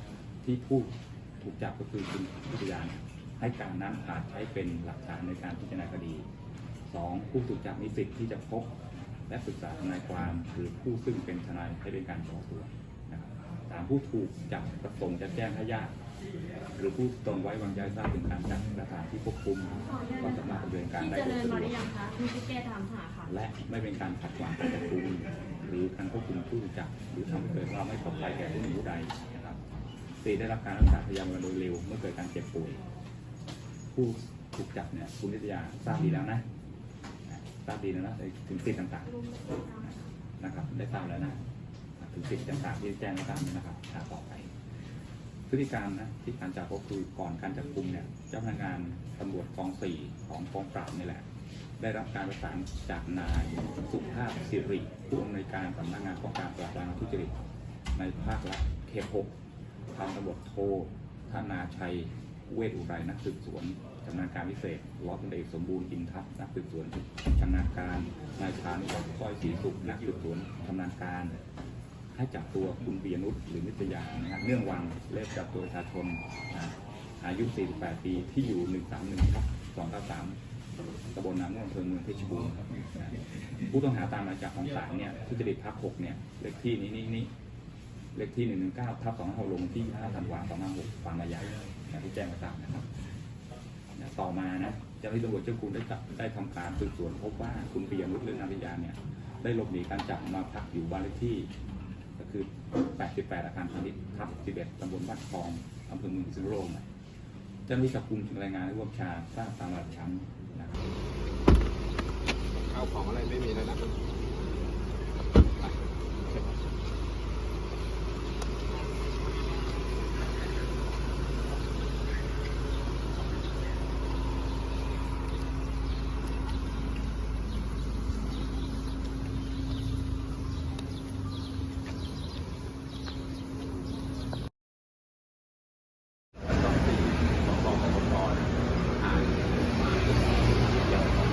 ำที่ผู้ถูกจับก็คือคุณพิทยาเนี่ยให้การนั้นอาจใช้เป็นหลักฐานในการพิจารณาคดีสองผู้ถูกจับมีสิทธิ์ที่จะพบและปรึกษาทนายความหรือผู้ซึ่งเป็นทนายให้เป็นการต่อตัวนะครับสามผู้ถูกจับประสงค์จะแจ้งให้ญาติหรือผู้ตรงไว้วางใจทราบถึงการจับสถานที่ควบคุมก็สามารถดำเนินการที่ได้เจโดยริญสะดมาวหกรือยังคะคุณพี่แก้ตามหาค่ะ และไม่เป็นการขัดขวางการจับกุมหรือการควบคุมผู้ถูกจับหรือทำให้เกิดความไม่ปลอดภัยแก่ผู้หนึ่งผู้ใด นะครับสี่ได้รับการรักษาพยาบาลโดยเร็วเมื่อเกิดการเจ็บป่วย ผู้ถูกจับเนี่ยคุณนิตยาทราบดีแล้วนะทราบดีแล้วนะถึงสิทธิ์ต่างๆนะครับ ได้ทราบแล้วนะถึงสิทธิ์ต่างๆที่แจ้งให้ทราบนะครับอ่าต่อไปพฤติการนะที่การจับก็คือก่อนการจับกลุ่มเนี่ยเจ้าพนักงานตำรวจกองสี่ของกองปราบนี่แหละ ได้รับการประสานจากนายสุภาพสิริผู้อำนวยการสำนักงานป้องกันปราบปรามทุจริตในภาครัฐเขตหก พันตำรวจโทธนาชัยเวชอุไรนักสืบสวนชำนาญการพิเศษร้อยตำรวจเอกสมบูรณ์อินทัพนักสืบสวนชำนาญการนายชานุวัฒน์สร้อยศรีสุขนักสืบสวนชำนาญการ ให้จับตัวคุณปียนุชหรือนิตยานะครับเนื่องวังเลขจับตัวประชาชนอายุ 48 ปีที่อยู่ 131ครับ293ตำบลน้ำม่วงอำเภอเมืองเพชรบูรณ์ผู้ต้องหาตามหมายจับของศาลเนี่ยทุจริตภาค6เนี่ยเลขที่นี้นี้นี้ เลขที่119ทับ256ลงที่5ธันวาคม2566ความระยะอย่างที่แจ้งมาตามนะครับต่อมานะเจ้าหน้าที่ตำรวจเจ้าคุณได้จับได้ทำการสืบสวนพบว่าคุณปียนุชหรือนาริยาเนี่ยได้หลบหนีการจับมาพักอยู่บ้านเลขที่ก็คือ 88 อาคารพาณิชย์ทับ 11 ตำบลบ้านคลองอำเภอเมืองพิษณุโลกเจ้าหน้าที่จับกลุ่มถึงรายงานให้ร่วมชาทราบตามหลักฐานนะครับเอาของอะไรไม่มีแล้วนะ ต้องสี่ของกองปปปนะอ่านมาเกี่ยวกับ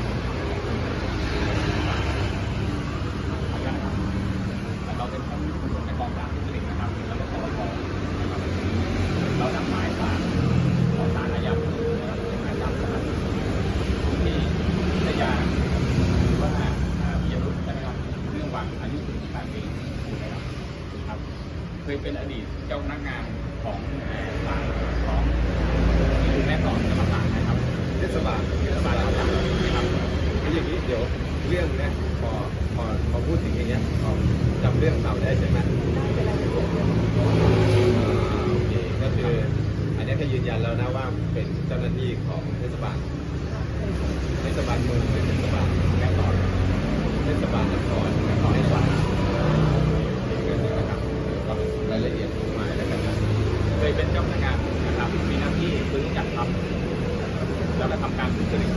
แล้วเราเป็นของตำรวจในกองปราบทุจริตนะครับแล้วก็ปปนะครับเรานำหมายสารขอสารอาญานะครับหมายจับนะครับที่นิตยาหรือว่าอ่าพิยรุธใช่ไหมครับเรื่องวังอายุ48ปีถูกไหมครับครับเคยเป็นอดีตเจ้าพนักงานของศาลของแม่สอดจังหวัดตากนะครับเทศบาลเทศบาลตากนะครับคืออย่างนี้เดี๋ยวเรื่องเนี้ยพอพอพอพูดถึงอย่างเงี้ยพอจำเรื่องเก่าได้ใช่ไหมโอเคก็คืออันนี้ก็ยืนยันแล้วนะว่าเป็นเจ้าหน้าที่ของเทศบาลเทศบาลเมืองหรือเทศบาลแม่สอดเทศบาลนครนครสวรรค์นี่ก็นะครับก็รายละเอียดลงมาแล้วกันนะ เค ยเป็นเจ้าพนักงานนะครับ มีหน้าที่ซื้อจัดทำแล้วก็ทำการทุจริต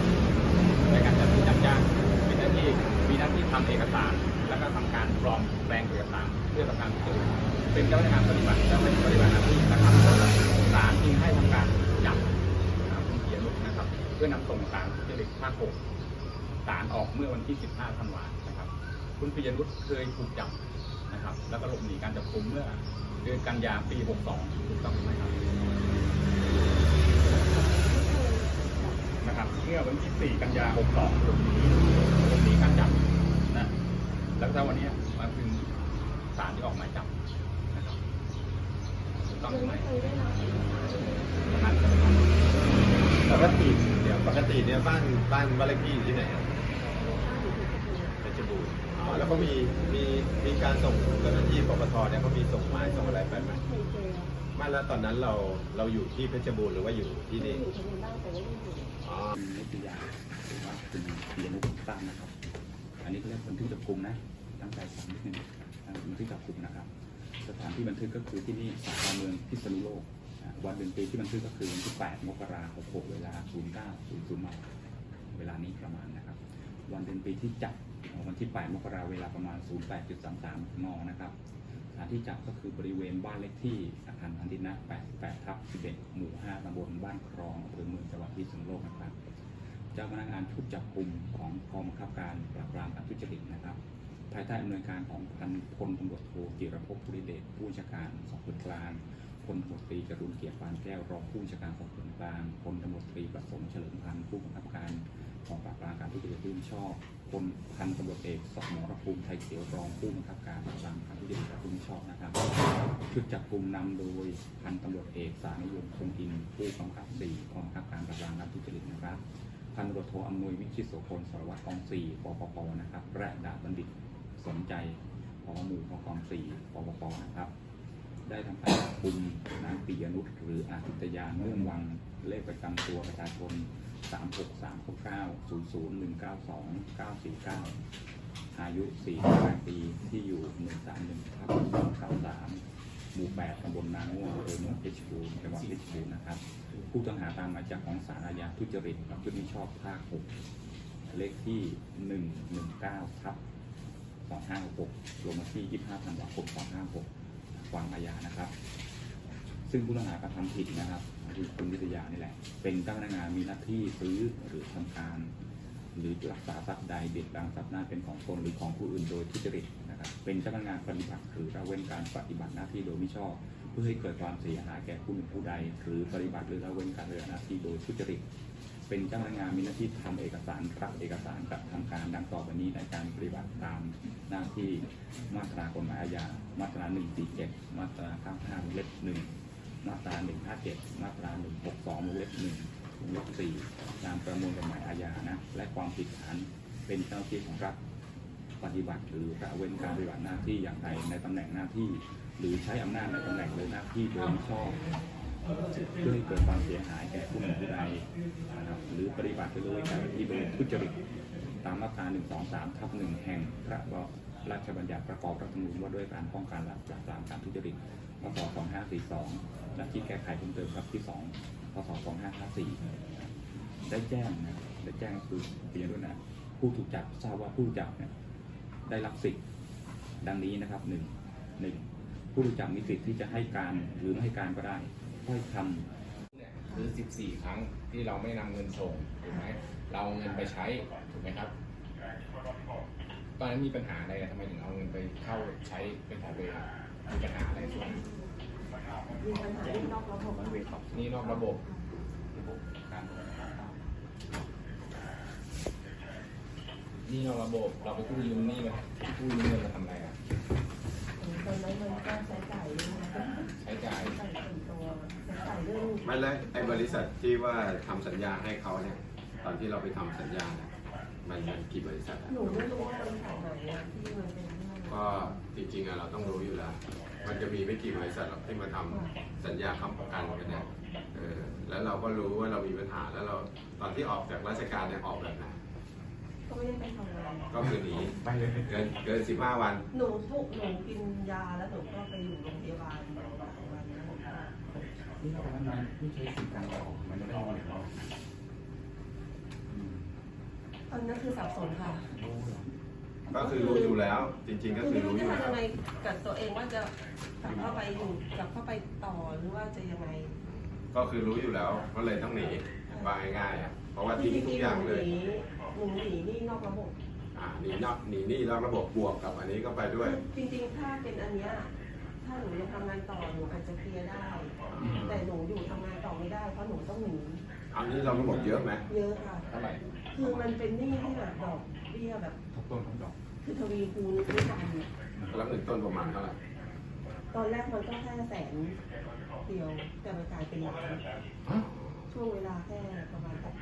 ในการจัดซื้อจัดจ้างมีหน้าที่มีหน้าที่ทำเอกสาร แล้วก็ทำการปลอมแปลงเอกสารเพื่อทำการทุจริตเป็นเจ้าพนักงานปฏิบัติเจ้าหน้าที่ปฏิบัติหน้าที่นะครับศาลจึงให้ทำการจับคุณเกียรตินุชนะครับ เพื่อนำส่งศาลทุจริตภาคหกศาลออกเมื่อวันที่ 15 ธันวานะครับ คุณปิยนุชเคยถูกจับนะครับ แล้วก็หลบหนีการจับกุมเมื่อ เดือนกันยาปี62ถูกต้องไหมครับนะครับเมื่อวันที่ 4 กันยา62หลบหนีหลบหนีการจับนะแล้วถ้าวันเนี้ยมาถึงศาลที่ออกหมายจับนะครับถูกต้องไหมประมาณนั้นครับปกติเดี๋ยวปกติเนี่ยบ้านบ้านบ้านเลขที่อยู่ที่ไหนอะเพชรบูรณ์อ๋อแล้วก็มีมีมีการส่งเจ้าหน้าที่ปปทเนี่ยเขามีส่งหมายส่งอะไรไปไหม ไม่แล้วตอนนั้นเราเราอยู่ที่เพชรบูรณ์หรือว่าอยู่ที่นี่อ๋อนิตยาหรือว่าคุณปียนุชทราบนะครับ อันนี้เขาเรียกบันทึกจับกลุ่มนะตั้งใจฟังนิดนึงบันทึกจับกลุ่มนะครับ สถานที่บันทึกก็คือที่นี่สาขาเมืองพิษณุโลกวันเดือนปีที่บันทึกก็คือวันที่ 8 มกราคม6เวลา 09.00มาเวลานี้ประมาณนะครับ วันเดือนปีที่จับวันที่ 8 มกราเวลาประมาณ 08.33 น นะครับานที่จับก็คือบริเวณบ้านเลขที่อาคารพันธินะ 88 ทับ 11 หมู่ 5 ตำบลบ้านครองอำเภอเมืองจังหวัดพิษณุโลกนะครับ เจ้าพนักงานชุดจับกลุ่มของกองบังคับการปราบปรามการทุจริตนะครับ ภายใต้อำนวยการของพันพลตำรวจโทจิรภพภูริเดชผู้จัดการสอบสวนกลาง พลตำรวจตรีจรุนเกียรติปานแก้วรองผู้บัญชาการสอบสวนกลางพลตำรวจตรีประสงค์เฉลิมพันธ์ผู้บังคับการกองปราบปรามการทุจริตโดยมิชอบพลพันตำรวจเอกสมรภูมิไทยเขียวรองผู้บังคับการปราบปรามการทุจริตโดยมิชอบนะครับชุดจับกลุ่มนำโดยพันตำรวจเอกสารยงคงอินผู้กำกับสี่กองบังคับการปราบปรามการทุจริตนะครับพันตำรวจโทอำนวยวิชิตโสพลสารวัตรกองสี่ปปปนะครับและดาบบัณฑิตสนใจพอหมู่พกองสี่ปปปนะครับ ได้ทำการจับกลุ่มนางปิยนุชหรืออาทิตยาเนื่องวังเลขประจำตัวประชาชน 3 6 3 9 9 0 0 1 9 2 9 4 9อายุ 48 ปี ที่อยู่ 131ทับ293หมู่ 8ตำบลนาง่วงอำเภอเมืองเพชรบูรณ์จังหวัดเพชรบูรณ์นะครับ ผู้ต้องหาตามหมายจับของศาลอาญาทุจริตกับชุดมิชอบภาค 6 เลขที่ 119ทับ256ลงมาที่ 25ธันวาคม256ค วามอาญานะครับ ซึ่งผู้ต้องหากระทำผิดนะครับคือคุณวิทยานี่แหละ เป็นเจ้าพนักงานมีหน้าที่ซื้อหรือทำการ หรือรักษาทรัพย์ใดเบียดบังทรัพย์หน้าเป็นของตนหรือของผู้อื่นโดยทุจริตนะครับ เป็นเจ้าพนักงานปฏิบัติหรือละเว้นการปฏิบัติหน้าที่โดยมิชอบ เพื่อให้เกิดความเสียหายแก่ผู้หนึ่งผู้ใด หรือปฏิบัติหรือละเว้นการปฏิบัติหน้าที่โดยทุจริต เป็นเจ้าพนักงานมีหน้าที่ทำเอกสารรับเอกสารกับทำการดังต่อไปนี้ในการปฏิบัติตามหน้าที่มาตรากฎหมายอาญามาตรา 147 มาตรา 95วงเล็บ1มาตรา 157 มาตรา 162วงเล็บ1วงเล็บ4ตามประมวลกฎหมายอาญานะและความผิดฐานเป็นเจ้าหน้าที่ของรัฐปฏิบัติหรือละเว้นการปฏิบัติหน้าที่อย่างใดในตำแหน่งหน้าที่ หรือใช้อำนาจในตำแหน่งหรือหน้าที่โดยมิชอบ เพื่อให้เกิดความเสียหายแก่ผู้หนึ่งผู้ใดนะครับหรือปฏิบัติโดยการที่โดยทุจริตตามมาตรา123ทับ1แห่งพระราชบัญญัติประกอบรัฐธรรมนูญว่าด้วยการป้องกันและปราบปรามการทุจริตพศ2542และที่แก้ไขเพิ่มเติมครับที่2พศ2554ได้แจ้งนะได้แจ้งคือเพียงด้วยนะผู้ถูกจับทราบว่าผู้จับเนี่ยได้รับสิทธิ์ดังนี้นะครับหนึ่งหนึ่งผู้ถูกจับมีสิทธิ์ที่จะให้การหรือไม่ให้การก็ได้ ถ้อยคำเนี่ยคือ 14 ครั้งที่เราไม่นำเงินส่งถูกไหมเราเอาเงินไปใช้ถูกไหมครับ ตอนนั้นมีปัญหาอะไรอะทำไมถึงเอาเงินไปเข้าใช้เป็นของตัวเองมีปัญหาอะไรส่วนมีปัญหาที่นอกระบบนี่นอกระบบนี่นอกระบบเราไปกู้ยืมหนี่มากู้ยืมเงินมาทำอะไรอะ ตอนนั้นมันก็ใช้จ่ายด้วยนะ ใช้จ่าย ใช้จ่ายส่วนตัวใช้จ่ายเรื่อง ไม่แล้วไอ้บริษัทที่ว่าทำสัญญาให้เขาเนี่ยตอนที่เราไปทำสัญญาเนี่ยมันมันกี่บริษัทอะหนูไม่รู้ว่าบริษัทไหนอะที่มันเป็นเรื่องก็จริงๆอะเราต้องรู้อยู่แล้ว มันจะมีไม่กี่บริษัทหรอกที่มาทำสัญญาค้ำประกันกันเนี่ยเออแล้วเราก็รู้ว่าเรามีปัญหาแล้วเราตอนที่ออกจากราชการเนี่ยออกแบบไหนก็ไม่ได้ไปทำงาน ก็คือหนีไปเลยเกินเกินสิบห้าวัน หนูถูกหนูกินยาแล้วหนูก็ไปอยู่โรงพยาบาลหลายวัน แล้วผมก็นี่เราทำงานไม่ใช้สิทธิ์การออกมันไม่ได้เลยเราตอนนั้นคือสับสนค่ะก็คือรู้อยู่แล้ว จริง ๆ ก็คือคือไม่รู้รู้อจะยู่แล้วทำยังไงกับตัวเองว่าจะกลับเข้าไปอยู่กลับเข้าไปต่อหรือว่าจะยังไงก็คือรู้อยู่แล้วก็เลยต้องหนีว่าง่ายๆอะเพราะว่าจทิ้งริงทุกๆอย่างหนูเลยหนีหนูหนีนี่นอกระบบอ่าหนีนอกหนีหนี่นอกระบบบวกกับอันนี้ก็ไปด้วย จริงๆถ้าเป็นอันเนี้ยถ้าหนูยังทำงานต่อหนูอาจจะเคลียร์ได้ แต่หนูอยู่ทำงานต่อไม่ได้เพราะหนูต้องหนีอันนี้เราระบบเยอะไหมเยอะค่ะ เท่าไหร่คือมันเป็นหนี้ที่แบบดอกเบี้ยแบบ ทบต้นทบดอกคือทวีคูณด้วยกันแล้วหนึ่งต้นประมาณเท่าไหร่ตอนแรกมันก็แค่แสนเดียวแต่มันกลายเป็นล้านช่วงเวลาแค่ประมาณแบบ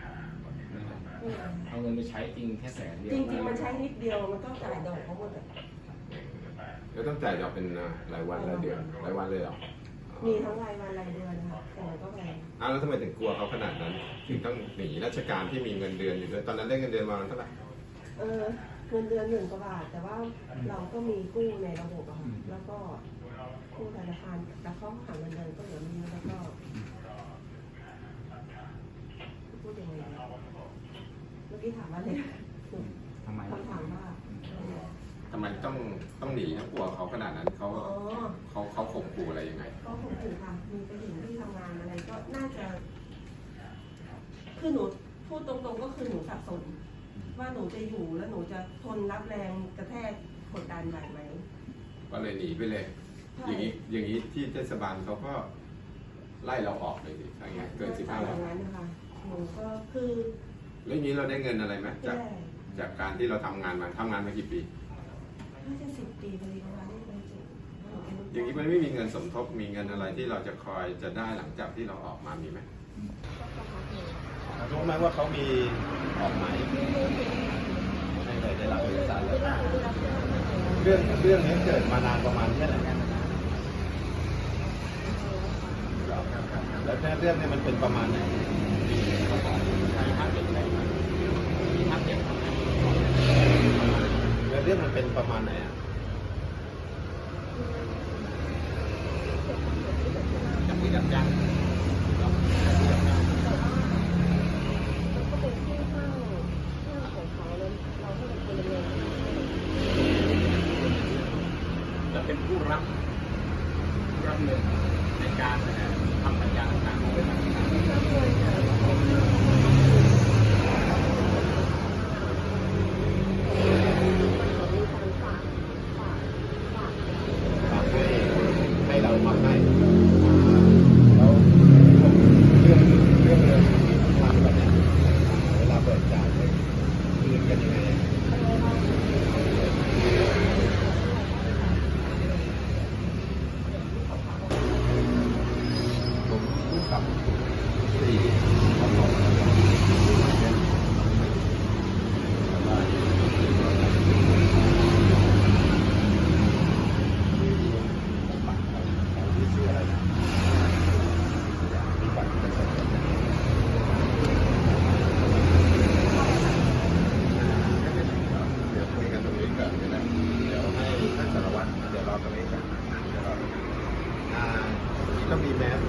ไม่นานเอาเงินไปใช้จริงแค่แสนเดียวจริงๆมันใช้นิดเดียวมันก็จ่ายดอกเขาหมดอะ แล้วต้องจ่ายดอกเป็นรายวันรายเดือนรายวันเลยเหรอมีทั้งรายวันรายเดือนค่ะแต่มันก็แพงอ้าวแล้วทำไมถึงกลัวเขาขนาดนั้นถึงต้องหนีราชการที่มีเงินเดือนอยู่ด้วยตอนนั้นได้เงินเดือนมาเท่าไหร่เออเงินเดือนหนึ่งกว่าบาท แต่ว่าเราก็มีกู้ในระบบอะค่ะแล้วก็กู้ธนาคารแล้วเขาหาเงินเดือนก็เหลือไมีแล้วก็พูดยังไงดีเมื่อกี้ถามว่าอะไรหนูทำไมคำถามว่า ทำไมต้องต้องหนีต้องกลัวเขาขนาดนั้นเขาอ๋อเขาเขาข่มขู่อะไรยังไง ก็คงถึงค่ะมีไปถึงที่ทำงานอะไรก็น่าจะ คือหนูพูดตรงๆก็คือหนูสับสน ว่าหนูจะอยู่แล้วหนูจะทนรับแรงกระแทกกดดันไหวไหมก็เลยหนีไปเลย ใช่อย่างนี้อย่างนี้ที่เทศบาลเขาก็ไล่เราออกเลยดิถ้าอย่างเงี้ยเกินสิบห้าอวันย่างนั้นนะคะหนูก็คือแล้วอย่างนี้เราได้เงินอะไรไหมจากแย่จากการที่เราทำงานมาทำงานมากี่ปี น่าจะสิบปีพอดีนะคะที่ไปเจอหนูเป็นลูกอย่างนี้มันไม่มีเงินสมทบมีเงินอะไรที่เราจะคอยจะได้หลังจากที่เราออกมามีไหมรู้ไหมว่าเขามีออกหมายให้เลยได้รับเอกสารแล้วเรื่องเรื่องนี้เกิดมานานประมาณแค่ไหนแล้วเรื่องนี้มันเป็นประมาณไหนแล้วเเรื่องมันเป็นประมาณไหนอะจับที่ดับจัง ก็เป็นที่ห้างห้างของเขาแล้วเราให้เป็นคนดำเนินการ จะเป็นผู้รับผู้รับเงินในการเอ่อทำสัญญาต่างๆของบริษัทต่าง มีการฝากฝากฝาก ฝากให้ให้เรามาให้แล้วเรื่องเรื่องเรื่องที่ทำแบบเนี้ยเวลาเปิดจ่ายเนี่ยคืนกันยังไงผมพูดกับสี่ขอบอกที่ชื่ออะไรนะมีบัตรประชาชนเดี๋ยวคุยกันตรงนี้ก่อนก็ได้เดี๋ยวให้ท่านสารวัตรเดี๋ยวร อตรงนี้ก่อนเดี๋ยวรอตรงนี้อ่าที่ก็มีแมส